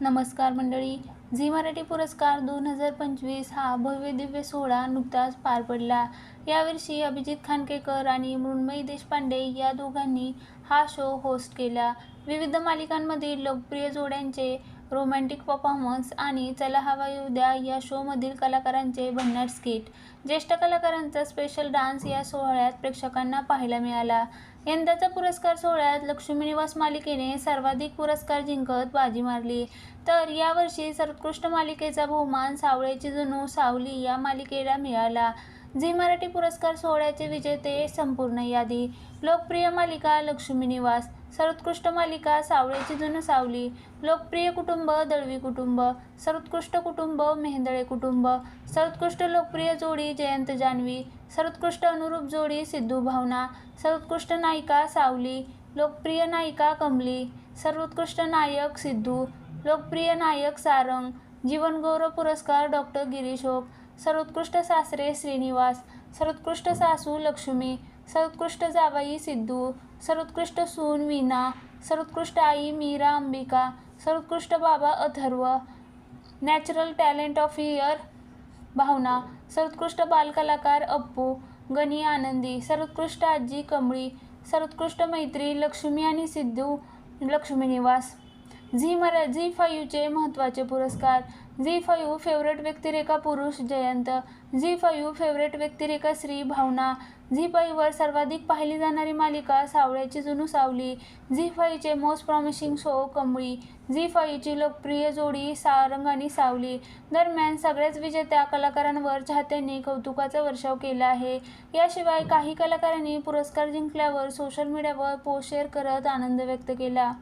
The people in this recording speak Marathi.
नमस्कार मंडळी. झी मराठी पुरस्कार दोन हजार पंचवीस हा भव्य दिव्य सोहळा नुकताच पार पडला. यावर्षी अभिजित खानकेकर आणि मृण्मयी देशपांडे या दोघांनी हा शो होस्ट केला. विविध मालिकांमधील लोकप्रिय जोड्यांचे रोमॅन्टिक परफॉर्मन्स आणि चला हवा येऊ द्या या शोमधील कलाकारांचे भन्नाट स्किट. ज्येष्ठ कलाकारांचा स्पेशल डान्स या सोहळ्यात प्रेक्षकांना पाहायला मिळाला. यंदाचा पुरस्कार सोहळ्यात लक्ष्मी निवास मालिकेने सर्वाधिक पुरस्कार जिंकत बाजी मारली. तर यावर्षी सर्वोत्कृष्ट मालिकेचा बहुमान सावळेची जणू सावली या मालिकेला मिळाला. झी मराठी पुरस्कार सोहळ्याचे विजेते संपूर्ण यादी. लोकप्रिय मालिका लक्ष्मी निवास सर्वोत्कृष्ट मालिका सावळेची जुनं सावली लोकप्रिय कुटुंब दळवी कुटुंब सर्वोत्कृष्ट कुटुंब मेहेंदळे कुटुंब सर्वोत्कृष्ट लोकप्रिय जोडी जयंत जान्हवी सर्वोत्कृष्ट अनुरूप जोडी सिद्धू भावना सर्वोत्कृष्ट नायिका सावली लोकप्रिय नायिका कमली सर्वोत्कृष्ट नायक सिद्धू लोकप्रिय नायक सारंग जीवनगौरव पुरस्कार डॉक्टर गिरीश ओक सर्वोत्कृष्ट सासरे श्रीनिवास सर्वोत्कृष्ट सासू लक्ष्मी सर्वोत्कृष्ट जावाई सिद्धू सर्वोत्कृष्ट सून वीना सर्वोत्कृष्ट आई मीरा अंबिका सर्वोत्कृष्ट बाबा Atharva natural talent of year Bhavana सर्वोत्कृष्ट बालकलाकार अप्पू गणी आनंदी सर्वोत्कृष्ट आजी कमळी सर्वोत्कृष्ट मैत्री लक्ष्मी आणि सिद्धू लक्ष्मी निवास झी मरा झी फायूचे महत्त्वाचे पुरस्कार झी फायू फेवरेट व्यक्तिरेखा पुरुष जयंत झी फायू फेवरेट व्यक्तिरेखा श्री भावना झी फाईव्हवर सर्वाधिक पाहिली जाणारी मालिका सावळ्याची जुनू सावली Zee फाईव्हचे most promising show Kamali Zee फाईव्हची लोकप्रिय जोडी सारंग आणि सावली. दरम्यान सगळ्याच विजेत्या कलाकारांवर चाहत्यांनी कौतुकाचा वर्षाव केला आहे. याशिवाय काही कलाकारांनी पुरस्कार जिंकल्यावर सोशल मीडियावर पोस्ट शेअर करत आनंद व्यक्त केला.